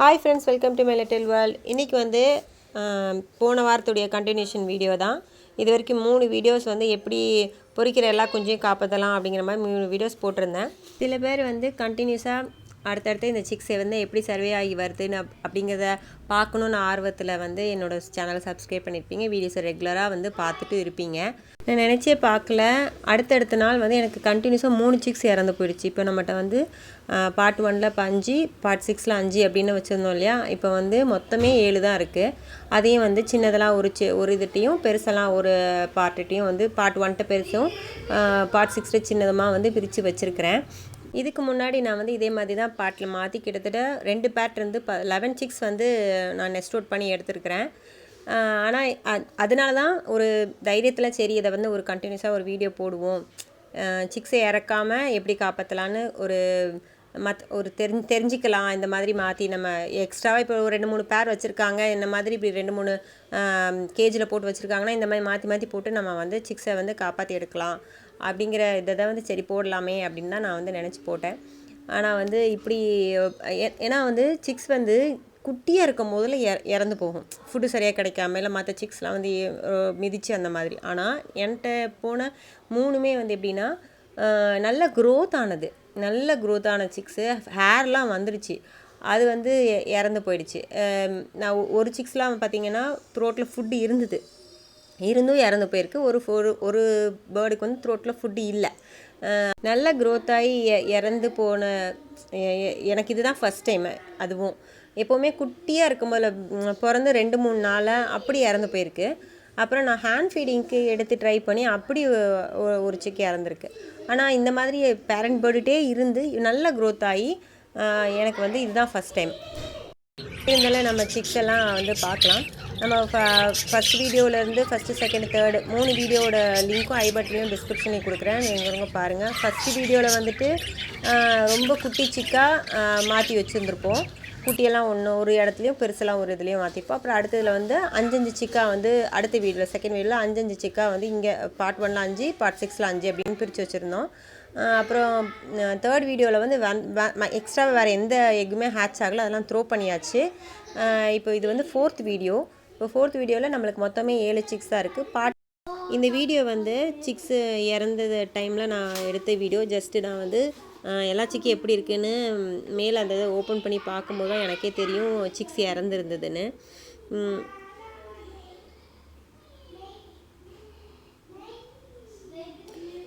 Hi friends welcome to my little world இன்றைக்கி வந்து போன வாரத்துடைய கண்டினியூஷன் வீடியோ தான். இது வரைக்கும் மூணு வீடியோஸ் வந்து எப்படி பொறிக்கிற எல்லா குஞ்சையும் காப்பாற்றலாம் அப்படிங்கிற மாதிரி மூணு வீடியோஸ் போட்டிருந்தேன். சில பேர் வந்து கண்டினியூஸாக அடுத்தடுத்து இந்த சிக்ஸை வந்து எப்படி சர்வே ஆகி வருதுன்னு அப்- அப்படிங்கிறத பார்க்கணுன்னு ஆர்வத்தில் வந்து என்னோட சேனலை சப்ஸ்கிரைப் பண்ணியிருப்பீங்க வீடியோஸை ரெகுலராக வந்து பார்த்துட்டு இருப்பீங்க. நான் நினச்சே பார்க்கல. அடுத்தடுத்த நாள் வந்து எனக்கு கண்டினியூஸாக மூணு சிக்ஸ் இறந்து போயிடுச்சு. இப்போ நம்மகிட்ட வந்து பார்ட் ஒனில் இப்போ அஞ்சு பார்ட் சிக்ஸில் அஞ்சு அப்படின்னு வச்சுருந்தோம் இல்லையா? இப்போ வந்து மொத்தமே ஏழு தான் இருக்குது அதையும் வந்து சின்னதெல்லாம் ஒரு சி ஒரு இதுட்டையும் பெருசெல்லாம் ஒரு பார்ட்டுகிட்டையும் வந்து பார்ட் ஒன்ட்ட பெருசும் பார்ட் சிக்ஸில் சின்னதமாக வந்து பிரித்து வச்சுருக்கிறேன். இதுக்கு முன்னாடி நான் வந்து இதே மாதிரி தான் பாட்டில் மாற்றி கிட்டத்தட்ட ரெண்டு பேட் இருந்து ப லெவன் சிக்ஸ் வந்து நான் நெஸ்ட் அவுட் பண்ணி எடுத்துருக்கிறேன். ஆனால் அதனால தான் ஒரு தைரியத்தில் சரி இதை வந்து ஒரு கண்டினியூஸாக ஒரு வீடியோ போடுவோம். சிக்ஸை இறக்காமல் எப்படி காப்பாற்றலான்னு ஒரு மத் ஒரு தெரிஞ்சு தெரிஞ்சிக்கலாம் இந்த மாதிரி மாற்றி நம்ம எக்ஸ்ட்ராவாக இப்போ ஒரு ரெண்டு மூணு பேர் வச்சுருக்காங்க இந்த மாதிரி இப்படி ரெண்டு மூணு கேஜில் போட்டு வச்சுருக்காங்கன்னா இந்த மாதிரி மாற்றி மாற்றி போட்டு நம்ம வந்து சிக்ஸை வந்து காப்பாற்றி எடுக்கலாம். அப்படிங்கிற இதை தான் வந்து சரி போடலாமே அப்படின்னு தான் நான் வந்து நினச்சி போட்டேன். ஆனால் வந்து இப்படி ஏ- ஏன்னா வந்து சிக்ஸ் வந்து குட்டியாக இருக்கும் போதில் இற இறந்து போகும். ஃபுட்டு சரியாக கிடைக்காம இல்லை மற்ற சிக்ஸ்லாம் வந்து மிதித்து அந்த மாதிரி. ஆனால் என்கிட்ட போன மூணுமே வந்து எப்படின்னா நல்ல க்ரோத் ஆனது. நல்ல க்ரோத் ஆன சிக்ஸு ஹேர்லாம் வந்துருச்சு. அது வந்து இறந்து போயிடுச்சு. நான் ஒரு சிக்ஸ்லாம் பார்த்தீங்கன்னா த்ரோட்டில் ஃபுட்டு இருந்தது. இருந்தும் இறந்து போயிருக்கு. ஒரு ஒரு ஒரு பேர்டுக்கு வந்து த்ரோட்டில் ஃபுட்டு இல்லை. நல்ல க்ரோத் ஆகி இறந்து போன எனக்கு இதுதான் ஃபஸ்ட் டைம் அதுவும். எப்போவுமே குட்டியாக இருக்கும்போது ம், பிறந்து ரெண்டு மூணு நாளாக அப்படி இறந்து போயிருக்கு. அப்புறம் நான் ஹேண்ட் ஃபீடிங்க்கு எடுத்து ட்ரை பண்ணி அப்படி ஒரு சிக்கி இறந்துருக்கு ஆனால் இந்த மாதிரி பேரண்ட் பேர்டுகிட்டே இருந்து நல்ல க்ரோத் ஆகி எனக்கு வந்து இதுதான் ஃபஸ்ட் டைம் இருந்தாலும் நம்ம சிக்ஸ் எல்லாம் வந்து பார்க்கலாம். நம்ம ஃபஸ்ட் வீடியோவிலேருந்து ஃபஸ்ட்டு செகண்ட் தேர்டு மூணு வீடியோவோட லிங்க்கும் ஐ பட்டனையும் டிஸ்கிரிப்ஷனில் கொடுக்குறேன் நீங்கள் பாருங்கள் ஃபஸ்ட்டு வீடியோவில் வந்துட்டு ரொம்ப குட்டி சிக்காக மாற்றி வச்சுருந்துருப்போம். குட்டியெல்லாம் ஒன்று ஒரு இடத்துலையும் பெருசெல்லாம் ஒரு இதுலேயும் மாற்றிப்போம் அப்புறம் அடுத்ததில் வந்து அஞ்சஞ்சு சிக்கா வந்து அடுத்த வீடில் செகண்ட் வீடில் அஞ்சஞ்சு சிக்கா வந்து இங்கே பார்ட் ஒன்ல அஞ்சு பார்ட் சிக்ஸில் அஞ்சு அப்படின்னு பிரித்து வச்சுருந்தோம். அப்புறம் தேர்ட் வீடியோவில் வந்து எக்ஸ்ட்ரா வேறு எந்த எக்குமே ஹேட்ச் ஆகலை அதெல்லாம் த்ரோ பண்ணியாச்சு. இப்போ இது வந்து ஃபோர்த் வீடியோ இப்போ ஃபோர்த் வீடியோவில் நம்மளுக்கு மொத்தமே ஏழு சிக்ஸ் தான் இருக்குது பார்ட் இந்த வீடியோ வந்து சிக்ஸு இறந்தது டைமில் நான் எடுத்த வீடியோ. ஜஸ்ட்டு நான் வந்து எல்லா சிக்கி எப்படி இருக்குன்னு மேலே அந்த இதை ஓப்பன் பண்ணி பார்க்கும்போது தான் எனக்கே தெரியும் சிக்ஸ் இறந்துருந்ததுன்னு.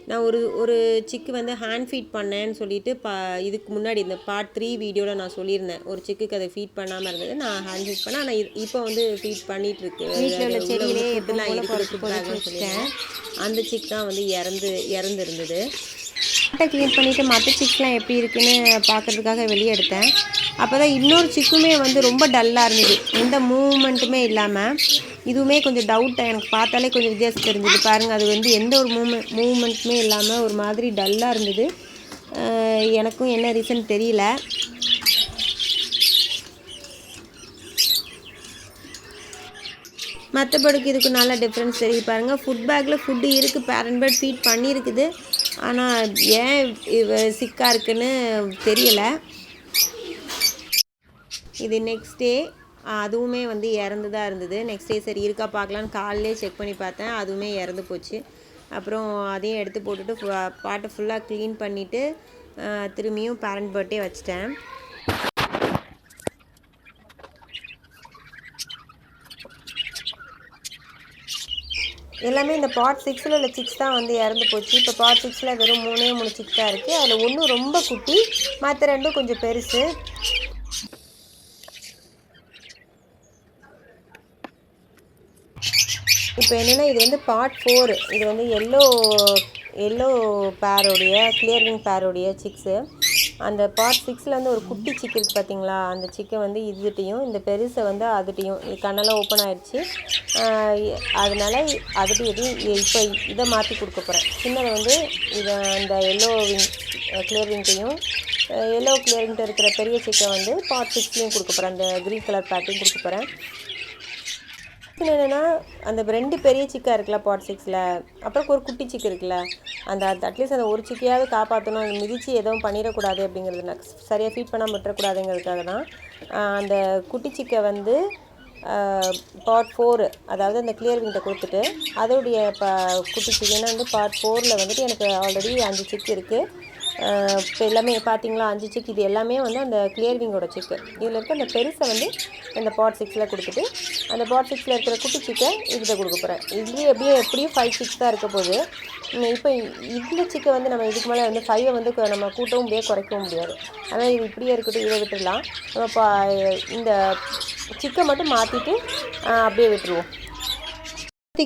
நான் ஒரு ஒரு சிக்கு வந்து ஹேண்ட் ஃபீட் பண்ணேன்னு சொல்லிட்டு பா இதுக்கு முன்னாடி இந்த பார்ட் த்ரீ வீடியோவில் நான் சொல்லியிருந்தேன். ஒரு சிக்குக்கு அதை ஃபீட் பண்ணாமல் இருந்தது. நான் ஹேண்ட் ஃபீட் பண்ணேன். ஆனால் இப்போ வந்து ஃபீட் பண்ணிட்டு இருக்கு. வீட்டில் அந்த சிக் தான் வந்து இறந்து இறந்து இருந்தது க்ளீன் பண்ணிவிட்டு மற்ற சிக்ஸ்லாம் எப்படி இருக்குன்னு பார்க்கறதுக்காக வெளியே எடுத்தேன் அப்போ தான் இன்னொரு சிக்குமே வந்து ரொம்ப டல்லாக இருந்தது. எந்த மூவ்மெண்ட்டுமே இல்லாமல் இதுவுமே கொஞ்சம் டவுட்டாக எனக்கு பார்த்தாலே கொஞ்சம் வித்தியாசம் தெரிஞ்சுது பாருங்கள் அது வந்து எந்த ஒரு மூமெண்ட் மூவ்மெண்ட்டுமே இல்லாமல் ஒரு மாதிரி டல்லாக இருந்தது. எனக்கும் என்ன ரீசன் தெரியல. மற்றபடிக்கு இதுக்கு நல்ல டிஃப்ரென்ஸ் தெரியுது. பாருங்கள் ஃபுட் பேக்கில் ஃபுட்டு இருக்குது பேரண்ட் பேர்ட் ஃபீட் பண்ணியிருக்குது ஆனால் ஏன் இவ சிக்காக இருக்குன்னு தெரியலை. இது நெக்ஸ்ட் டே அதுவுமே வந்து இறந்து தான் இருந்தது. நெக்ஸ்ட் டே சரி இருக்கா பார்க்கலான்னு காலையிலே செக் பண்ணி பார்த்தேன். அதுவுமே இறந்து போச்சு. அப்புறம் அதையும் எடுத்து போட்டுட்டு ஃபு- பாட்டை ஃபுல்லாக க்ளீன் பண்ணிவிட்டு திரும்பியும் பேரண்ட் பர்த்டே வச்சிட்டேன். எல்லாமே இந்த பார்ட் சிக்ஸில் உள்ள சிக்ஸ் தான் வந்து இறந்து போச்சு. இப்போ பார்ட் சிக்ஸில் வெறும் மூணே மூணு சிக்ஸ் தான் இருக்குது அதில் ஒன்று ரொம்ப குட்டி மற்ற ரெண்டும் கொஞ்சம் பெருசு. இப்போ என்னென்னா இது வந்து பார்ட் ஃபோர் இது வந்து எல்லோ எல்லோ பேரோடைய கிளியரிங் பேரோடைய சிக்ஸு அந்த பார்ட் சிக்ஸில் வந்து ஒரு குட்டி சிக்கு இருக்குது பார்த்தீங்களா அந்த சிக்கை வந்து இதுகிட்டையும் இந்த பெருசை வந்து அதுகிட்டையும் கண்ணெல்லாம் ஓப்பன் ஆகிடுச்சு அதனால அதுட்டு எதுவும் இப்போ இதை மாற்றி கொடுக்க போகிறேன் சின்னதை வந்து இதை அந்த எல்லோ விங் கிளியரிங்கையும் எல்லோ கிளியரிங்கிட்ட இருக்கிற பெரிய சிக்கை வந்து பார்ட் சிக்ஸ்லேயும் கொடுக்க போகிறேன் அந்த க்ரீன் கலர் பேட்டையும் கொடுக்க போகிறேன் என்னென்னா அந்த ரெண்டு பெரிய சிக்கா இருக்குல்ல பாட் சிக்ஸில் அப்புறம் ஒரு குட்டி சிக்கு இருக்குல்ல. அந்த அட்லீஸ்ட் அந்த ஒரு சிக்கையாவது காப்பாற்றணும் அந்த மிதித்து எதுவும் பண்ணிடக்கூடாது அப்படிங்கிறது நான் சரியாக ஃபீட் பண்ணாமல் விட்டுறக்கூடாதுங்கிறதுக்காக தான். அந்த குட்டி சிக்கை வந்து பார்ட் ஃபோர் அதாவது அந்த கிளியர் விங்கிட்ட கொடுத்துட்டு அதோடைய இப்போ குட்டி சிக்கன்னா வந்து பார்ட் ஃபோரில் வந்துட்டு எனக்கு ஆல்ரெடி அஞ்சு சிக்கு இருக்குது இப்போ எல்லாமே பார்த்தீங்களா அஞ்சு செக் இது எல்லாமே வந்து அந்த கிளியர் விங்கோட சிக்கு இதில் இருக்க அந்த பெருசை வந்து இந்த பாட் சிக்ஸில் கொடுத்துட்டு அந்த பாட் சிக்ஸில் இருக்கிற குட்டி சிக்கை இதில் கொடுக்க போகிறேன் இதுலேயே எப்படியும் எப்படியும் ஃபைவ் சிக்ஸ் தான் இருக்க போகுது. இப்போ இந்த சிக்கை வந்து நம்ம இதுக்கு மேலே வந்து ஃபைவை வந்து நம்ம கூட்டவும் முடியாது குறைக்கவும் முடியாது. ஆனால் இது இப்படியே இருக்கட்டும் இதை விட்டுடலாம். நம்ம பா இந்த சிக்கை மட்டும் மாற்றிட்டு அப்படியே விட்டுருவோம். மாற்றி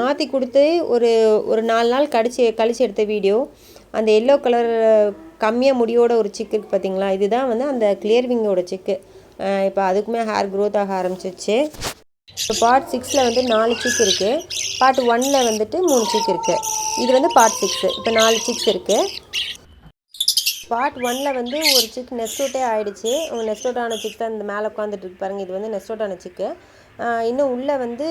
மாற்றி கொடுத்து ஒரு ஒரு நாலு நாள் கடிச்சு கழிச்சு எடுத்த வீடியோ. அந்த எல்லோ கலர் கம்மியாக முடியோட ஒரு சிக்கு இருக்குது பார்த்தீங்களா இதுதான் வந்து அந்த கிளியர் விங்கோட சிக்கு இப்போ அதுக்குமே ஹேர் க்ரோத் ஆக ஆரம்பிச்சிருச்சு. இப்போ பார்ட் சிக்ஸில் வந்து நாலு சிக் இருக்குது பார்ட் ஒனில் வந்துட்டு மூணு சிக் இருக்குது இது வந்து பார்ட் சிக்ஸு இப்போ நாலு சிக்ஸ் இருக்குது பார்ட் ஒனில் வந்து ஒரு சிக் நெஸ்டோட்டே ஆகிடுச்சு நெஸ்டோட்டான சிக் தான் இந்த மேலே உட்காந்துட்டு இருக்கு பாருங்கள் இது வந்து நெஸ்டோட்டான சிக்கு இன்னும் உள்ளே வந்து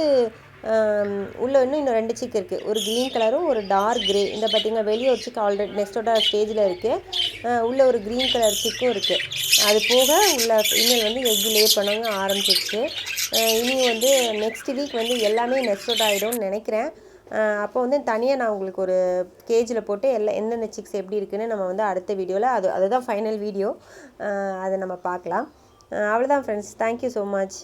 உள்ளே இன்னும் இன்னும் ரெண்டு சிக் இருக்குது ஒரு க்ரீன் கலரும் ஒரு டார்க் க்ரே இந்த பார்த்தீங்கன்னா வெளியே ஒரு சிக்கு ஆல்ரெடி நெக்ஸ்ட் ஸ்டேஜில் இருக்குது உள்ளே ஒரு க்ரீன் கலர் சிக்கும் இருக்குது அது போக உள்ள இனிமேல் வந்து எக் லே பண்ணவங்க ஆரம்பிச்சிருச்சு. இனி வந்து நெக்ஸ்ட் வீக் வந்து எல்லாமே நெக்ஸ்ட் அவுட் ஆகிடும்னு நினைக்கிறேன். அப்போ வந்து தனியாக நான் உங்களுக்கு ஒரு கேஜில் போட்டு எல்லா எந்தெந்த சிக்ஸ் எப்படி இருக்குன்னு நம்ம வந்து அடுத்த வீடியோவில் அது அதுதான் ஃபைனல் வீடியோ அதை நம்ம பார்க்கலாம். அவ்வளோதான் ஃப்ரெண்ட்ஸ் தேங்க்யூ ஸோ மச்